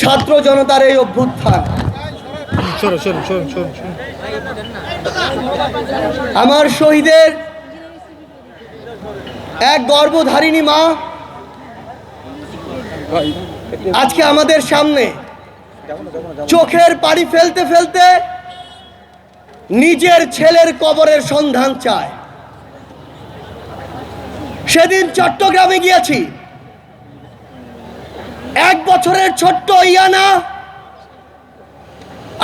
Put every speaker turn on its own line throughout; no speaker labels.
ছাত্র জনতার এই অভ্যুত্থান। আমার শহীদের এক গর্বধারিণী মা আজকে আমাদের সামনে চোখের পাড়ি ফেলতে ফেলতে নিজের ছেলের কবরের সন্ধান চায়। সেদিন চট্টগ্রামে গিয়েছি। এক বছরের ছোট্ট ইয়ানা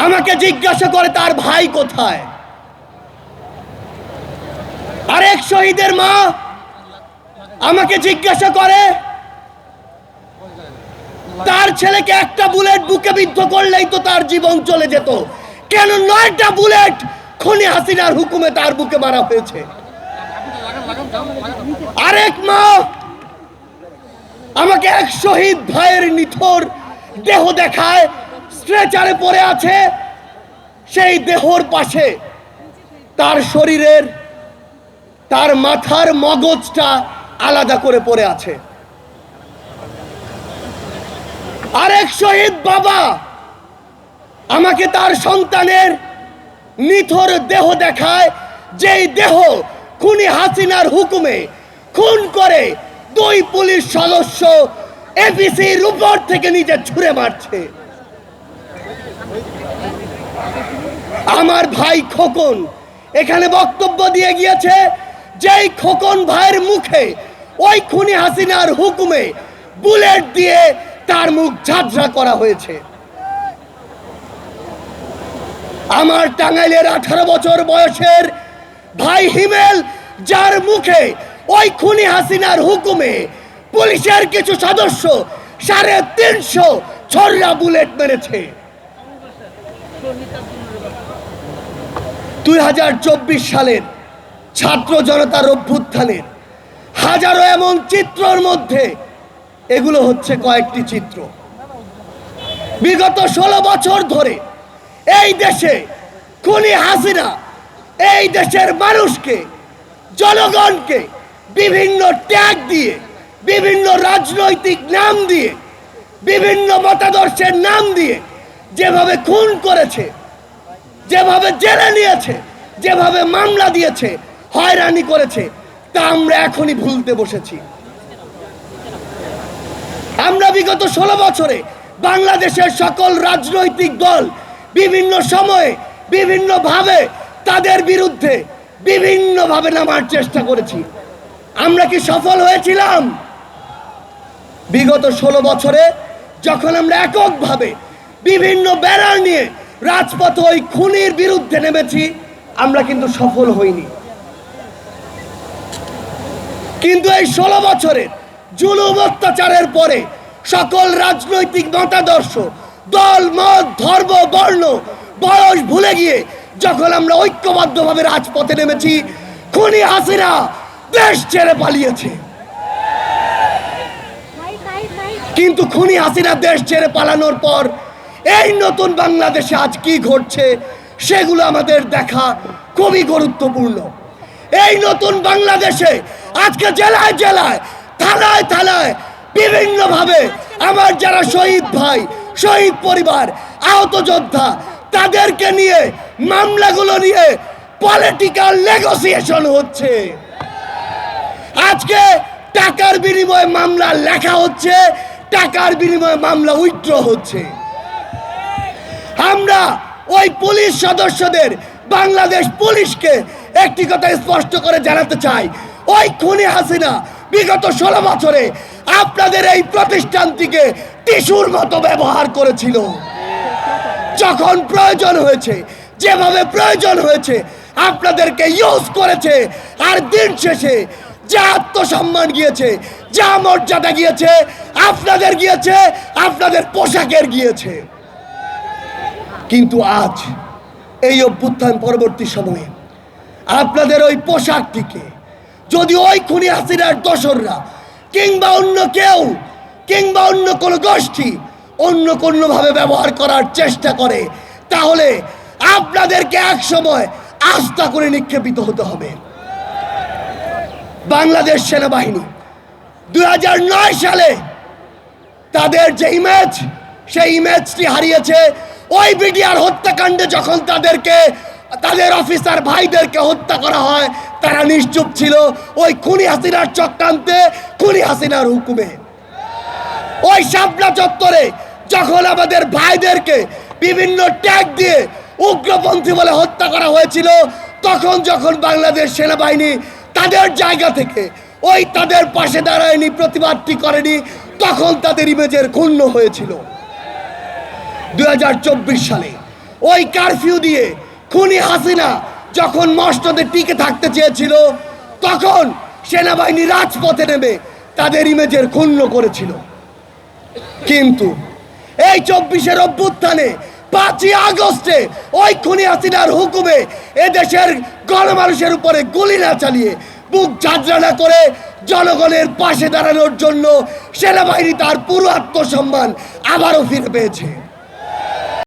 আমাকে জিজ্ঞাসা করে, তার ভাই কোথায়? আরেক শহীদের মা আমাকে জিজ্ঞাসা করে, তার ছেলেকে একটা বুলেট বুকে বিদ্ধ করলেই তো তার জীবন চলে যেত। কেন নয়টা বুলেট খনি হাসিনার হুকুমে তার বুকে মারা হয়েছে? আরেক মা আমাকে এক শহীদ ভাইয়ের নিথর দেহ দেখায়, স্ট্রেচারে পড়ে আছে, সেই দেহর পাশে। তার শরীরের, তার মাথার মগজটা আলাদা করে পড়ে আছে। আরেক শহীদ বাবা আমাকে তার সন্তানের নিথর দেহ দেখায়, যেই দেহ খুনি হাসিনার হুকুমে খুন করে দুই পুলিশ সদস্য এপিসির উপর থেকে নিজে ছুঁড়ে মারছে। আমার ভাই খোকন এখানে বক্তব্য দিয়ে গিয়েছে যেই খোকন ভাইয়ের মুখে ওই খুনি হাসিনার হুকুমে বুলেট দিয়ে তার মুখ ঝাঁঝরা করা হয়েছে। আমার টাঙ্গাইলের আঠারো বছর বয়সের ভাই হিমেল, যার মুখে ওই খুনি হাসিনার হুকুমে পুলিশের কিছু সদস্য সাড়ে তিনশো ছড়া বুলেট মেরেছে। দুই হাজার চব্বিশ সালের ছাত্র জনতার অভ্যুত্থানের হাজারো এমন চিত্রর মধ্যে এগুলো হচ্ছে কয়েকটি চিত্র। বিগত ষোলো বছর ধরে এই দেশে খুনি হাসিনা এই দেশের মানুষকে, জনগণকে বিভিন্ন ট্যাগ দিয়ে, বিভিন্ন রাজনৈতিক নাম দিয়ে, বিভিন্ন মতাদর্শের নাম দিয়ে যেভাবে খুন করেছে, যেভাবে জেলে নিয়েছে, যেভাবে মামলা দিয়েছে, হয়রানি করেছে, তা আমরা এখনই ভুলতে বসেছি। আমরা বিগত ষোলো বছরে বাংলাদেশের সকল রাজনৈতিক দল বিভিন্ন সময়ে বিভিন্নভাবে তাদের বিরুদ্ধে বিভিন্নভাবে নামার চেষ্টা করেছি। আমরা কি সফল হয়েছিলাম? বিগত ষোলো বছরে যখন আমরা এককভাবে বিভিন্ন ব্যানার নিয়ে রাজপথ ওই খুনির বিরুদ্ধে নেমেছি, আমরা কিন্তু সফল হইনি। কিন্তু এই ষোলো বছরের জুলুম অত্যাচারের পরে সকল রাজনৈতিক মতাদর্শ, দল, মত, ধর্ম, বর্ণ, বয়স ভুলে গিয়ে যখন আমরা ঐক্যবদ্ধভাবে রাজপথে নেমেছি, খুনি হাসিনা দেশ ছেড়ে পালিয়েছে। কিন্তু খুনি হাসিনা দেশ ছেড়ে পালানোর পর এই নতুন বাংলাদেশে আজ কি ঘটছে সেগুলো আমাদের দেখা খুবই গুরুত্বপূর্ণ। এই নতুন বাংলাদেশে আজকে জেলায় জেলায়, থানায় থানায় বিভিন্নভাবে আমার যারা শহীদ ভাই, শহীদ পরিবার, আহত যোদ্ধা, তাদেরকে নিয়ে মামলাগুলো নিয়ে পলিটিক্যাল নেগোসিয়েশন হচ্ছে। আজকে টাকার বিনিময়ে মামলা লেখা হচ্ছে, টাকার বিনিময়ে মামলা উইথড্র হচ্ছে। আমরা ওই পুলিশ সদস্যদের, বাংলাদেশ পুলিশকে একটি কথা স্পষ্ট করে জানাতে চাই। ওই খুনি হাসিনা বিগত ষোলো বছরে আপনাদের এই প্রতিষ্ঠানটিকে টিস্যুর মতো ব্যবহার করেছিল। যখন প্রয়োজন হয়েছে, যেভাবে প্রয়োজন হয়েছে, আপনাদেরকে ইউজ করেছে, আর দিন শেষে যা আত্মসম্মান গিয়েছে, যা মর্যাদা গিয়েছে, আপনাদের গিয়েছে, আপনাদের পোশাকের গিয়েছে। কিন্তু আজ, এই অভ্যুত্থান পরবর্তী সময়ে, আপনাদের ওই পোশাকটিকে, যদি ওই খুনি হাসিনার দোসররা, কিংবা অন্য কেউ, কিংবা অন্য কোনো গোষ্ঠী, অন্য কোনোভাবে ব্যবহার করার চেষ্টা করে, তাহলে আপনাদেরকে এক সময় আস্থা করে নিক্ষেপিত হতে হবে। বাংলাদেশ সেনাবাহিনী। দুই হাজার নয় সালে তাদের যে ইমেজ সেই ইমেজটি হারিয়েছে ওই বিডিআর হত্যাকাণ্ডে যখন তাদেরকে, তাদের অফিসার ভাইদেরকে হত্যা করা হয়, তারা নিশ্চুপ ছিল ওই খুনি হাসিনার চক্রান্তে, খুনি হাসিনার হুকুমে। ওই শাপলা চত্বরে যখন আমাদের ভাইদেরকে বিভিন্ন ট্যাগ দিয়ে উগ্রপন্থী বলে হত্যা করা হয়েছিল, তখন যখন বাংলাদেশ সেনাবাহিনী তাদের জায়গা থেকে ওই তাদের পাশে দাঁড়ায়নি, প্রতিবাদটি করেনি, তখন তাদের ইমেজের ক্ষুণ্ণ হয়েছিল। দুই সালে ওই কারফিউ দিয়ে খুনি হাসিনা যখন মসনদে টিকে থাকতে চেয়েছিল, তখন সেনাবাহিনী রাজপথে নেমে তাদের ইমেজের ক্ষুণ্ণ করেছিল। কিন্তু এই চব্বিশের অভ্যুত্থানে পাঁচই আগস্টে ওই খুনি হাসিনার হুকুমে এদেশের গণমানুষের উপরে গুলি না চালিয়ে বুক ঝাঁঝরানা করে জনগণের পাশে দাঁড়ানোর জন্য সেনাবাহিনী তার পুরো আত্মসম্মান আবারও ফিরে পেয়েছে।